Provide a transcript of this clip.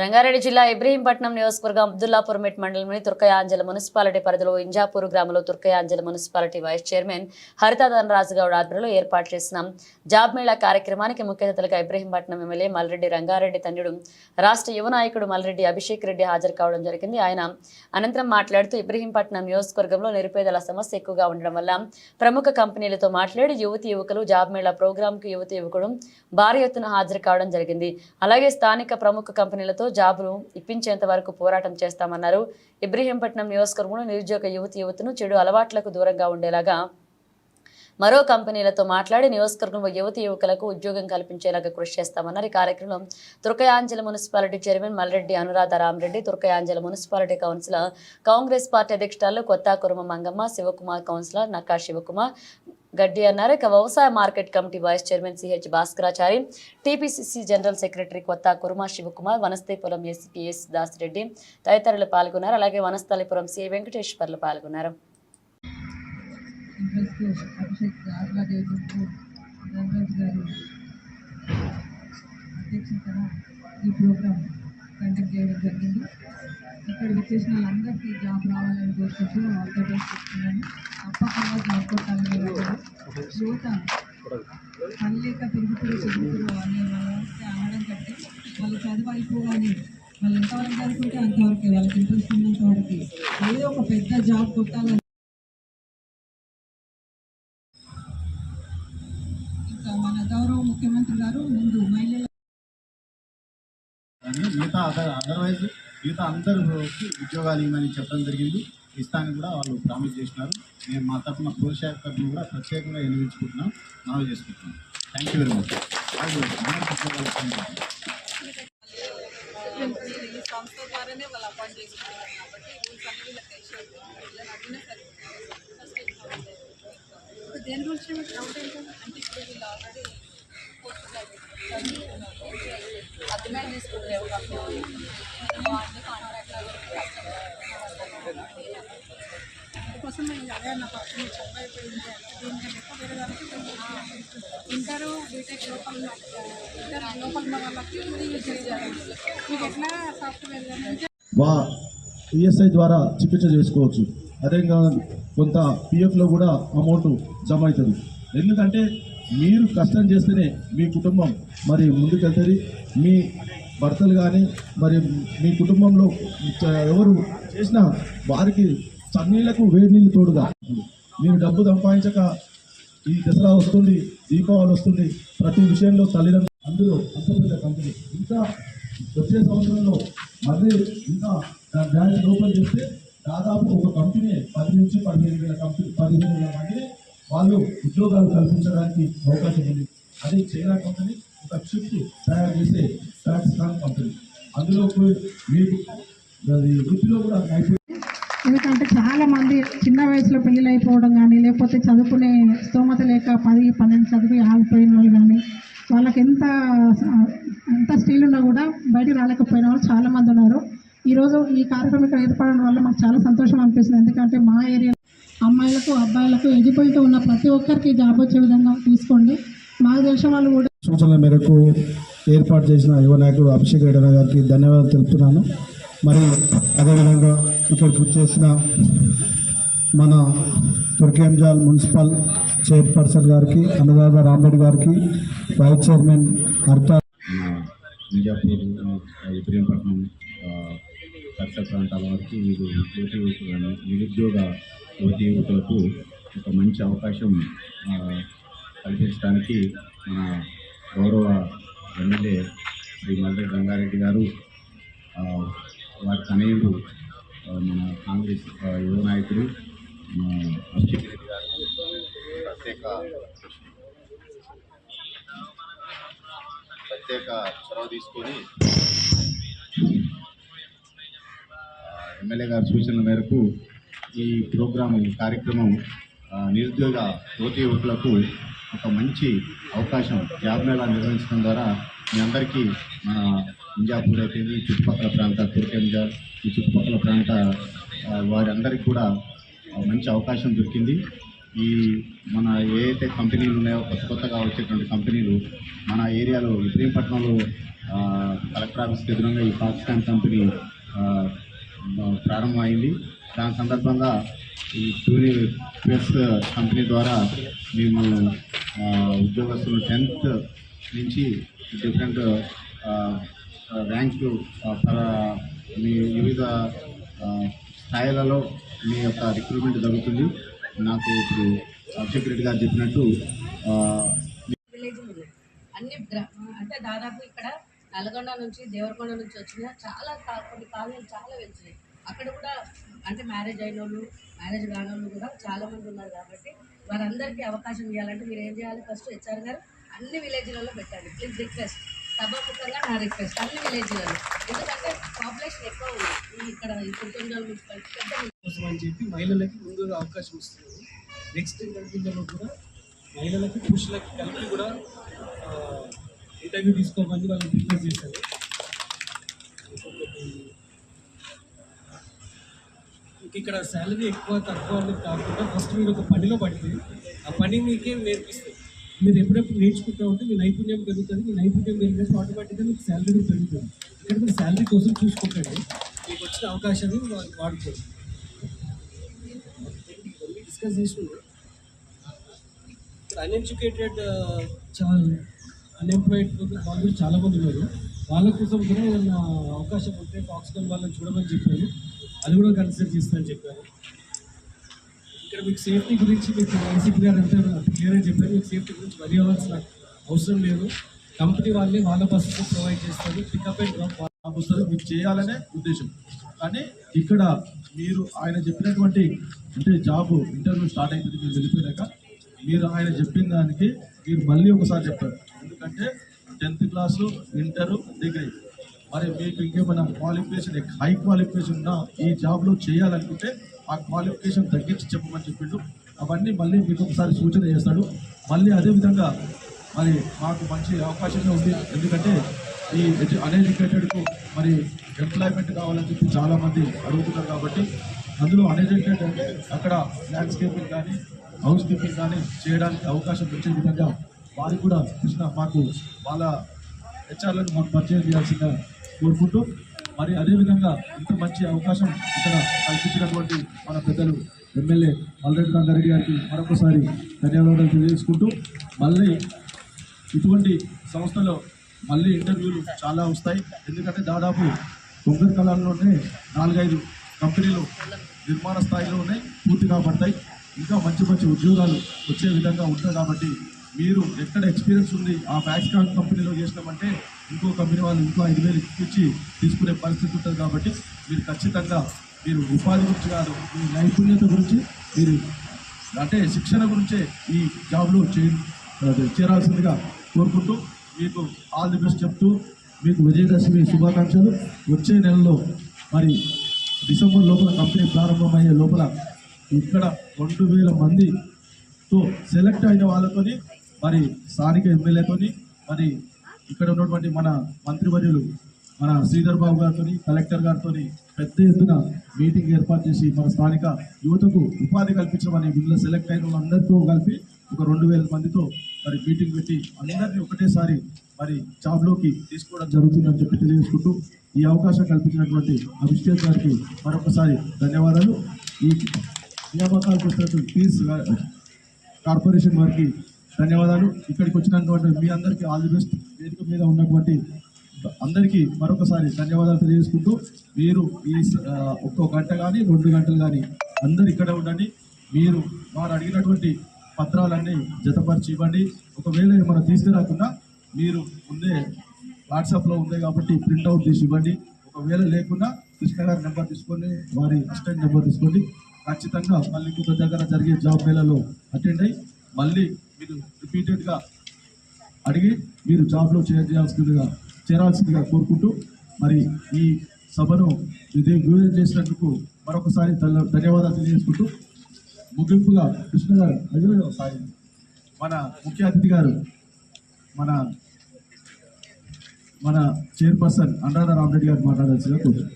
రంగారెడ్డి జిల్లా ఇబ్రహీంపట్నం నియోజకవర్గం అబ్దుల్లాపురమెట్ మండలంలోని తుర్కయాంజల మున్సిపాలిటీ పరిధిలో ఇంజాపూర్ గ్రామంలో Turkayamjal municipality vice chairman Haritha Dhanaraju Goud ఆధ్వర్యంలో ఏర్పాటు చేసిన జాబ్ మేళా కార్యక్రమానికి ముఖ్య అతిథులుగా ఇబ్రహీంపట్నం ఎమ్మెల్యే మల్రెడ్డి రంగారెడ్డి తండ్రుడు రాష్ట్ర యువ నాయకుడు మల్రెడ్డి అభిషేక్ రెడ్డి హాజరు కావడం జరిగింది. ఆయన అనంతరం మాట్లాడుతూ ఇబ్రహీంపట్నం నియోజకవర్గంలో నిరుపేదల సమస్య ఎక్కువగా ఉండడం వల్ల ప్రముఖ కంపెనీలతో మాట్లాడి యువతి యువకులు జాబ్ మేళా ప్రోగ్రాంకు యువతి యువకుడు భారీ ఎత్తున హాజరు కావడం జరిగింది. అలాగే స్థానిక ప్రముఖ కంపెనీలతో జాబులు ఇప్పించేంత వరకు పోరాటం చేస్తామన్నారు. ఇబ్రహీంపట్నం నియోజకవర్గంలో నిరుద్యోగ యువతి యువతను చెడు అలవాట్లకు దూరంగా ఉండేలాగా మరో కంపెనీలతో మాట్లాడి నియోజకవర్గంలో యువతి యువకులకు ఉద్యోగం కల్పించేలాగా కృషి చేస్తామన్నారు. ఈ కార్యక్రమంలో Turkayamjal municipality chairman Malreddy Anuradha Ramreddy Turkayamjal municipality councillor Congress party అధ్యక్షురాలు కొత్త కురుమ మంగమ్మ శివకుమార్ కౌన్సిలర్ నక్కా శివకుమార్ గడ్డి అన్నారు. ఇక వ్యవసాయ market committee vice chairman CH Bhaskarachari TPCC general secretary Kotha Kuruma Shivakumar Vanasthalipuram SP S Dasireddy తదితరులు పాల్గొన్నారు. అలాగే వనస్థలిపురం సి వెంకటేశ్వర్లు పాల్గొన్నారు. ఈ ప్రోగ్రాం కండక్ట్ చేయడం జరిగింది. ఇక్కడ వచ్చేసిన వాళ్ళందరికీ జాబ్ రావాలని కోరుకుంటూ ఆల్ ద బెస్ట్ చెప్తున్నాను. తప్పకుండా జాబ్ కొట్టాలని యువత పనిలేక తిరుగుతురు తిరుగుతురు అని వాళ్ళకి అనడం కంటే వాళ్ళు చదువు అయిపోగానే వాళ్ళు ఎంతవరకు అనుకుంటే అంతవరకు వాళ్ళకి ఇంట్రెస్ట్ ఉన్నంత వరకు ఏదో ఒక పెద్ద జాబ్ కొట్టాలని కానీ మిగతా అదర్ అదర్వైజ్ మిగతా అందరికి ఉద్యోగాలు ఇవ్వమని చెప్పడం జరిగింది. ఇస్తాను కూడా వాళ్ళు ప్రామిస్ చేసినారు. మేము మా తరఫున పోలీస్ శాఖ తరఫున కూడా ప్రత్యేకంగా ఎన్నించుకుంటున్నాం మనవి చేసుకుంటున్నాం. థ్యాంక్ యూ వెరీ మచ్ సంస్థ ద్వారానే వాళ్ళు అపాయింట్ కాబట్టి రూల్స్ అన్ని వీళ్ళకి తెలిసి వీళ్ళని అడిగినా సరే దేని గురించి డౌట్ ఏంటంటే అంటే ఇప్పుడు వీళ్ళు ఆల్రెడీ అగ్రిమెంట్ అదే ఫస్ట్ మీరు దీనికంటే ఎక్కువ ఇంటర్ బీటెక్ లోపల ఇంటర్ లోపల ఉన్న వాళ్ళకి మీకు ఎట్లా సాఫ్ట్వేర్ వా ఈఎస్ఐ ద్వారా చికిత్స చేసుకోవచ్చు. అదేవిధంగా కొంత పిఎఫ్లో కూడా అమౌంట్ జమ అవుతుంది. ఎందుకంటే మీరు కష్టం చేస్తేనే మీ కుటుంబం మరి ముందుకెళ్తుంది. మీ భర్తలు కానీ మరి మీ కుటుంబంలో ఎవరు చేసినా వారికి చన్నీళ్ళకు వేడి నీళ్ళు తోడుగా. మీరు డబ్బు సంపాదించక ఈ దసరా వస్తుంది దీపావళి వస్తుంది ప్రతి విషయంలో తల్లిదండ్రులు అందులో అంత పెద్ద కంపెనీ. ఇంకా వచ్చే సంవత్సరంలో మళ్ళీ ఇంకా దాని బ్రాంచ్ ఓపెన్ చేస్తే దాదాపు ఒక కంపెనీ పది నుంచి పదిహేను వేల కంపెనీ పదిహేను వేల మంది వాళ్ళు ఉద్యోగాలు కల్పించడానికి అవకాశం ఉంది. అది చైనా కంపెనీ ఒక చిప్ తయారు చేసే ఫ్యాక్స్కాన్ కంపెనీ అందులో మీకు వృత్తిలో కూడా ఎందుకంటే చాలా మంది చిన్న వయసులో పెళ్ళిళ్ళు అయిపోవడం కానీ లేకపోతే చదువుకునే స్తోమత లేక పది పన్నెండు చదివి ఆగిపోయిన వాళ్ళు కానీ వాళ్ళకి ఎంత ఎంత స్కిల్ ఉన్నా కూడా బయటికి రాలేకపోయిన వాళ్ళు చాలా మంది ఉన్నారు. ఈరోజు ఈ కార్యక్రమం ఇక్కడ ఏర్పడడం వల్ల మాకు చాలా సంతోషం అనిపిస్తుంది. ఎందుకంటే మా ఏరియా అమ్మాయిలకు అబ్బాయిలకు ఎలిజిబిలిటీ ఉన్న ప్రతి ఒక్కరికి జాబ్ వచ్చే విధంగా తీసుకోండి. మాకు తెలిసిన వాళ్ళు కూడా సూచనల మేరకు ఏర్పాటు చేసిన యువ నాయకుడు అభిషేక్ రెడ్డి గారికి ధన్యవాదాలు తెలుపుతున్నాను. మరి అదేవిధంగా ఇక్కడికి వచ్చేసిన మన తుర్కేంజాల్ మున్సిపల్ చైర్పర్సన్ గారికి అన్నదాత రాంబెడ్డి గారికి వైస్ చైర్మన్ ఆ, పరిసర ప్రాంతాల వారికి వీరు యువతి యువకులను నిరుద్యోగ యువతి యువకులకు ఒక మంచి అవకాశం కల్పించడానికి మన గౌరవ ఎమ్మెల్యే శ్రీ మల్రెడ్డి రంగారెడ్డి గారు వారి తనయుడు మన కాంగ్రెస్ యువ నాయకుడు అభిషేక్ రెడ్డి గారు. ప్రత్యేక ప్రత్యేక చొరవ తీసుకొని ఎమ్మెల్యే గారి సూచనల మేరకు ఈ ప్రోగ్రాం ఈ కార్యక్రమం నిరుద్యోగ యువతి యువకులకు ఒక మంచి అవకాశం జాబ్ మేళా నిర్వహించడం ద్వారా మీ అందరికీ మన ఇంజాపూర్ అయితే చుట్టుపక్కల ప్రాంత తుర్కెంజార్ ఈ చుట్టుపక్కల ప్రాంత వారందరికీ కూడా మంచి అవకాశం దొరికింది. ఈ మన ఏ కంపెనీలు ఉన్నాయో కొత్త కొత్తగా వచ్చేటువంటి కంపెనీలు మన ఏరియాలో ఇబ్రహీంపట్నంలో కలెక్టర్ ఆఫీస్కి ఎదురుగా ఈ పాకిస్తాన్ కంపెనీ ప్రారంభమైంది. దాని సందర్భంగా ఈ టూరి ప్రెస్ కంపెనీ ద్వారా మేము ఉద్యోగస్తులు టెన్త్ నుంచి డిఫరెంట్ ర్యాంకు మీ వివిధ స్థాయిలలో మీ యొక్క రిక్రూట్మెంట్ జరుగుతుంది. నాకు ఇప్పుడు అభిషేక్ గారు చెప్పినట్టు అన్ని అంటే దాదాపు ఇక్కడ నల్గొండ నుంచి దేవరకొండ నుంచి వచ్చిన చాలా కొన్ని కాలనీలు చాలా వెళ్తున్నాయి. అక్కడ కూడా అంటే మ్యారేజ్ అయిన వాళ్ళు మ్యారేజ్ కాని వాళ్ళు కూడా చాలామంది ఉన్నారు కాబట్టి వారందరికీ అవకాశం ఇవ్వాలంటే మీరు ఏం చేయాలి? ఫస్ట్ హెచ్ఆర్ గారు అన్ని విలేజ్లలో పెట్టండి. ప్లీజ్ రిక్వెస్ట్ సభాముఖంగా నా రిక్వెస్ట్ అన్ని విలేజ్లలో ఎందుకంటే పాపులేషన్ ఎక్కువ ఉంది. ఇక్కడ ఈ మున్సిపాలిటీ కోసం అని చెప్పి మహిళలకి ముందుగా అవకాశం ఇస్తున్నారు. నెక్స్ట్ ఇంటర్వ్యూలలో కూడా మహిళలకి పురుషులకి కలిపి కూడా ఇంటర్వ్యూ తీసుకోమని వాళ్ళని రిక్వెస్ట్ చేశారు. ఇక్కడ శాలరీ ఎక్కువ తక్కువ అనేది కాకుండా ఫస్ట్ మీరు ఒక పనిలో పడితే ఆ పని మీకే నేర్పిస్తుంది. మీరు ఎప్పుడెప్పుడు నేర్చుకుంటూ ఉంటే మీ నైపుణ్యం పెరుగుతుంది మీ నైపుణ్యం పెరిగినప్పుడు ఆటోమేటిక్గా మీకు శాలరీ పెరుగుతుంది. ఇక్కడ మీరు శాలరీ కోసం చూసుకుంటండి మీకు వచ్చిన అవకాశాన్ని వా- వాడుకోండి. డిస్కస్ చేసి అన్ఎడ్యుకేటెడ్ చాలా. అన్ఎంప్లాయిడ్ వాళ్ళు కూడా చాలా ఉన్నారు. వాళ్ళ కోసం కూడా ఏదైనా అవకాశం ఉంటే ఫాక్స్కాన్ వాళ్ళని చూడమని చెప్పారు. అది కూడా కన్సిడర్ చేస్తానని చెప్పారు. ఇక్కడ మీకు సేఫ్టీ గురించి మీకు వైసీపీ గారు అంతా క్లియర్గా చెప్పారు. మీకు సేఫ్టీ గురించి వరి అవ్వాల్సిన అవసరం లేదు. కంపెనీ వాళ్ళే వాళ్ళ బస్సు ప్రొవైడ్ చేస్తారు. పికప్ అండ్ డ్రాప్ వస్తుంది మీకు చేయాలనే ఉద్దేశం. కానీ ఇక్కడ మీరు ఆయన చెప్పినటువంటి అంటే జాబ్ ఇంటర్వ్యూ స్టార్ట్ అయిపోయింది మీరు వెళ్ళిపోయాక మీరు ఆయన చెప్పిన దానికి మీరు మళ్ళీ ఒకసారి చెప్పారు ఎందుకంటే టెన్త్ క్లాసు ఇంటరు డిగ్రీ మరి మీకు ఇంకేమైనా క్వాలిఫికేషన్ హై క్వాలిఫికేషన్ ఉన్నా ఈ జాబ్లో చేయాలనుకుంటే ఆ క్వాలిఫికేషన్ తగ్గించి చెప్పమని చెప్పిండు. అవన్నీ మళ్ళీ మీకు ఒకసారి సూచన చేస్తాడు. మళ్ళీ అదేవిధంగా మరి మాకు మంచి అవకాశంగా ఉంది. ఎందుకంటే ఈ ఎడ్యు అన్ఎడ్యుకేటెడ్కు మరి ఎంప్లాయ్మెంట్ కావాలని చెప్పి చాలామంది అడుగుతున్నారు కాబట్టి అందులో అన్ఎడ్యుకేటెడ్ అంటే అక్కడ ల్యాండ్స్కేపింగ్ కానీ హౌస్ కీపింగ్ కానీ చేయడానికి అవకాశం వచ్చే విధంగా వారికి కూడా కృష్ణ మాకు వాళ్ళ హెచ్ఆర్లను మాకు పరిచయం చేయాల్సిందిగా కోరుకుంటూ మరి అదేవిధంగా ఇంత మంచి అవకాశం ఇక్కడ కల్పించినటువంటి మన పెద్దలు ఎమ్మెల్యే మల్రెడ్డి రంగారెడ్డి గారికి మరొకసారి ధన్యవాదాలు తెలియజేసుకుంటూ మళ్ళీ ఇటువంటి సంస్థలో మళ్ళీ ఇంటర్వ్యూలు చాలా వస్తాయి. ఎందుకంటే దాదాపు తొమ్మిది కళల్లోనే నాలుగైదు కంపెనీలు నిర్మాణ స్థాయిలోనే పూర్తి కాబడతాయి ఇంకా మంచి మంచి ఉద్యోగాలు వచ్చే విధంగా ఉంటాయి కాబట్టి మీరు ఎక్కడ ఎక్స్పీరియన్స్ ఉంది ఆ ఫ్యాక్స్కాన్ కంపెనీలో చేసినామంటే ఇంకో కంపెనీ వాళ్ళు ఇంకో ఐదు వేలు ఇచ్చి తీసుకునే పరిస్థితి ఉంటుంది కాబట్టి మీరు ఖచ్చితంగా మీరు ఉపాధి గురించి కాదు మీ నైపుణ్యత గురించి మీరు అంటే శిక్షణ గురించే ఈ జాబ్లో చే చేరాల్సిందిగా కోరుకుంటూ మీకు ఆల్ ది బెస్ట్ చెప్తూ మీకు విజయదశమి శుభాకాంక్షలు. వచ్చే నెలలో మరి డిసెంబర్ లోపల కంపెనీ ప్రారంభమయ్యే లోపల ఇక్కడ రెండు వేల మందితో సెలెక్ట్ అయిన వాళ్ళతోని మరి స్థానిక ఎమ్మెల్యేతోని మరి ఇక్కడ ఉన్నటువంటి మన మంత్రివర్యులు మన శ్రీధర్ బాబు గారితో కలెక్టర్ గారితో పెద్ద ఎత్తున మీటింగ్ ఏర్పాటు చేసి మన స్థానిక యువతకు ఉపాధి కల్పించమని వీళ్ళు సెలెక్ట్ అయిన వాళ్ళందరితో కలిపి ఒక రెండు వేల మందితో మరి మీటింగ్ పెట్టి అందరినీ ఒకటేసారి మరి జాబ్లోకి తీసుకోవడం జరుగుతుందని చెప్పి తెలియజేసుకుంటూ ఈ అవకాశం కల్పించినటువంటి అభిషేక్ గారికి మరొకసారి ధన్యవాదాలు. ఈ నియామకాలకు వచ్చినటువంటి పీస్ కార్పొరేషన్ వారికి ధన్యవాదాలు. ఇక్కడికి వచ్చినటువంటి మీ అందరికీ ఆల్ ది బెస్ట్. వేదిక మీద ఉన్నటువంటి అందరికీ మరొకసారి ధన్యవాదాలు తెలియజేసుకుంటూ మీరు ఈ ఒక్కో గంట కానీ రెండు గంటలు కానీ అందరు ఇక్కడ ఉండండి. మీరు వారు అడిగినటువంటి పత్రాలన్నీ జతపరిచి ఇవ్వండి. ఒకవేళ మనం తీసుకురాకుండా మీరు ముందే వాట్సాప్లో ఉంది కాబట్టి ప్రింట్అవుట్ తీసి ఇవ్వండి. ఒకవేళ లేకుండా కృష్ణ గారి నెంబర్ తీసుకొని వారి అసిస్టెంట్ నెంబర్ తీసుకోండి ఖచ్చితంగా మళ్ళీ ఇంకొక దగ్గర జరిగే జాబ్ మేళలో అటెండ్ అయ్యి మళ్ళీ మీరు రిపీటెడ్గా అడిగి మీరు జాబ్లో చేయాల్సిందిగా చేరాల్సిందిగా కోరుకుంటూ మరి ఈ సభను విజయం చేసినందుకు మరొకసారి ధన్యవాదాలు తెలియజేసుకుంటూ ముగింపుగా కృష్ణ గారు అయ్యో సారీ మన ముఖ్య అతిథి గారు మన మన చైర్పర్సన్ అనురాధ రామరెడ్డి గారు మాట్లాడాల్సిందిగా కోరుతున్నాను